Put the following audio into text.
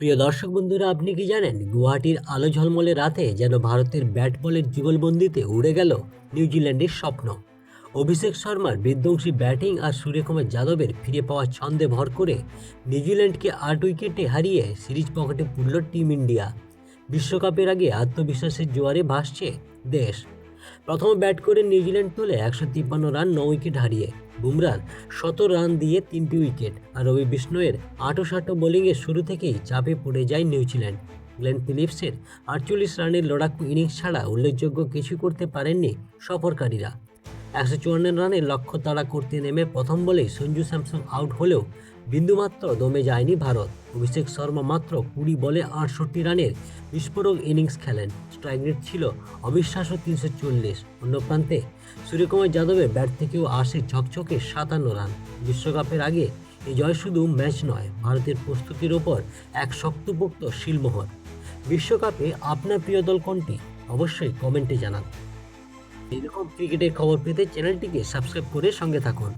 প্রিয় দর্শক বন্ধুরা, আপনি কি জানেন গুয়াহাটির আলো ঝলমলে রাতে যেন ভারতের ব্যাট বলের যুগলবন্দিতে উড়ে গেল নিউজিল্যান্ডের স্বপ্ন? অভিষেক শর্মার বিধ্বংসী ব্যাটিং আর সূর্যকুমার যাদবের ফিরে পাওয়া ছন্দে ভর করে নিউজিল্যান্ডকে আট উইকেটে হারিয়ে সিরিজ পকেটে পুরল টিম ইন্ডিয়া। বিশ্বকাপের আগে আত্মবিশ্বাসের জোয়ারে ভাসছে দেশ। প্রথম ব্যাট করে নিউজিল্যান্ড তোলে একশো তিপ্পান্ন রান ন উইকেট হারিয়ে। বুমরার শত রান দিয়ে তিনটি উইকেট। আর রবি বিষ্ণয়ের আটো সাটো বোলিংয়ের শুরু থেকেই চাপে পড়ে যায় নিউজিল্যান্ড। গ্লেন ফিলিপসের আটচল্লিশ রানের লড়াকু ইনিংস ছাড়া উল্লেখযোগ্য কিছু করতে পারেননি সফরকারীরা। একশো চুয়ান্ন রানের লক্ষ্য তাড়া করতে নেমে প্রথম বলেই সঞ্জু স্যামসন আউট হলেও বিন্দুমাত্র দমে যায়নি ভারত। অভিষেক শর্মা মাত্র কুড়ি বলে আটষট্টি রানের বিস্ফোরক ইনিংস খেলেন। স্ট্রাইক রেট ছিল অবিশ্বাস্য তিনশো চল্লিশ। অন্য প্রান্তে সূর্যকুমার যাদবের ব্যাট থেকেও আসে ঝকঝকে সাতান্ন রান। বিশ্বকাপের আগে এই জয় শুধু ম্যাচ নয়, ভারতের প্রস্তুতির ওপর এক শক্তপোক্ত শিলমোহর। বিশ্বকাপে আপনার প্রিয় দল কোনটি? অবশ্যই কমেন্টে জানান। এরকম ক্রিকেটের খবর পেতে চ্যানেলটিকে সাবস্ক্রাইব করে সঙ্গে থাকুন।